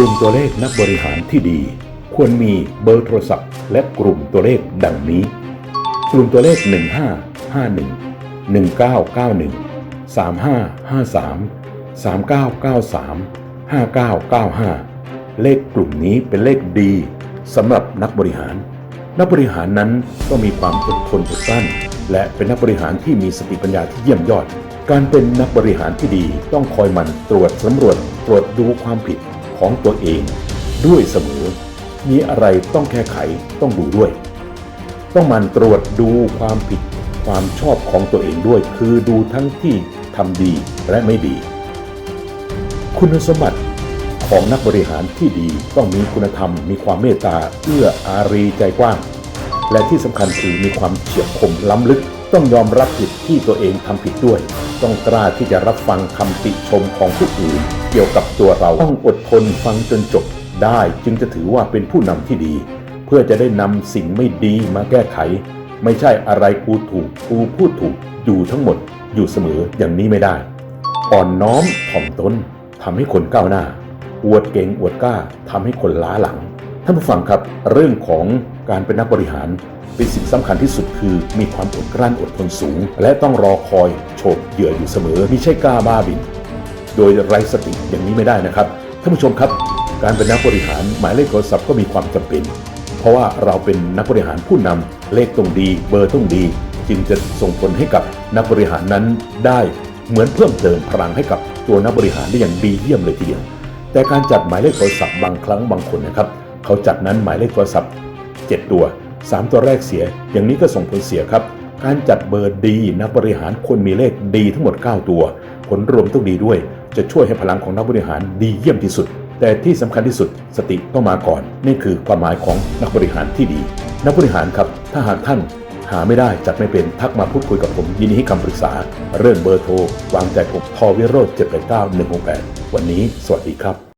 ลุ่มตัวเลขนักบริหารที่ดี ควรมีเบอร์โทรศัพท์ และกลุ่มตัวเลขดังนี้ กลุ่มตัวเลข 1551 1991 3553 3993 5995 เลขกลุ่มนี้เป็นเลขดีสำหรับนักบริหาร นักบริหารนั้นต้องมีความอดทนอดกลั้น และเป็นนักบริหารที่มีสติปัญญาที่เยี่ยมยอดการเป็นนักบริหารที่ดีต้องคอยมันตรวจสำรวจตรวจดูความผิด ของตัวเองด้วยเสมอ มีอะไรต้องแก้ไขต้องดูด้วย ต้องมันตรวจดูความผิดความชอบของตัวเองด้วย คือดูทั้งที่ทำดีและไม่ดี คุณสมบัติของนักบริหารที่ดีต้องมีคุณธรรม มีความเมตตาเอื้ออารีใจกว้าง และที่สำคัญคือมีความเฉียบคมล้ำลึก ต้องยอมรับผิดที่ตัวเองทำผิดด้วย ต้องกล้าที่จะรับฟังคำติชมของผู้อื่น เกี่ยวกับตัวเราต้องอดทนฟังจนจบได้จึงจะถือว่าเป็นผู้นำที่ดี เพื่อจะได้นำสิ่งไม่ดีมาแก้ไข ไม่ใช่อะไรกูถูกกูพูดถูกอยู่ทั้งหมดอยู่เสมออย่างนี้ไม่ได้ อ่อนน้อมถ่อมตนทำให้คนก้าวหน้า อวดเก่งอวดกล้าทำให้คนล้าหลัง ท่านผู้ฟังครับ เรื่องของการเป็นนักบริหารเป็นสิ่งสำคัญที่สุดคือมีความอดกลั้นอดทนสูง และต้องรอคอยโฉบเหยื่ออยู่เสมอมิใช่กล้าบ้าบิน โดยไร้สติอย่างนี้ไม่ได้นะครับท่านผู้ชมครับ การเป็นนักบริหารหมายเลขโทรศัพท์ก็มีความจำเป็น เพราะว่าเราเป็นนักบริหารผู้นำเลขต้องดี เบอร์ต้องดี จึงจะส่งผลให้กับนักบริหารนั้นได้เหมือนเพิ่มเติมพลังให้กับตัวนักบริหารได้อย่างดีเยี่ยมเลยทีเดียว แต่การจัดหมายเลขโทรศัพท์บางครั้งบางคนนะครับ เขาจัดนั้นหมายเลขโทรศัพท์ 7 ตัว 3 ตัวแรกเสีย อย่างนี้ก็ส่งผลเสียครับ การจัดเบอร์ดีนักบริหารควรมีเลขดีทั้งหมด 9 ตัว ผลรวมต้องดีด้วย จะช่วยให้พลังของนักบริหารดีเยี่ยมที่สุด แต่ที่สำคัญที่สุดสติต้องมาก่อน นี่คือความหมายของนักบริหารที่ดี นักบริหารครับ ถ้าหากท่านหาไม่ได้จัดไม่เป็นทักมาพูดคุยกับผมยินดีให้คำปรึกษา เรื่องเบอร์โทรวางใจผมทอวิโรจน์789 168 วันนี้ สวัสดีครับ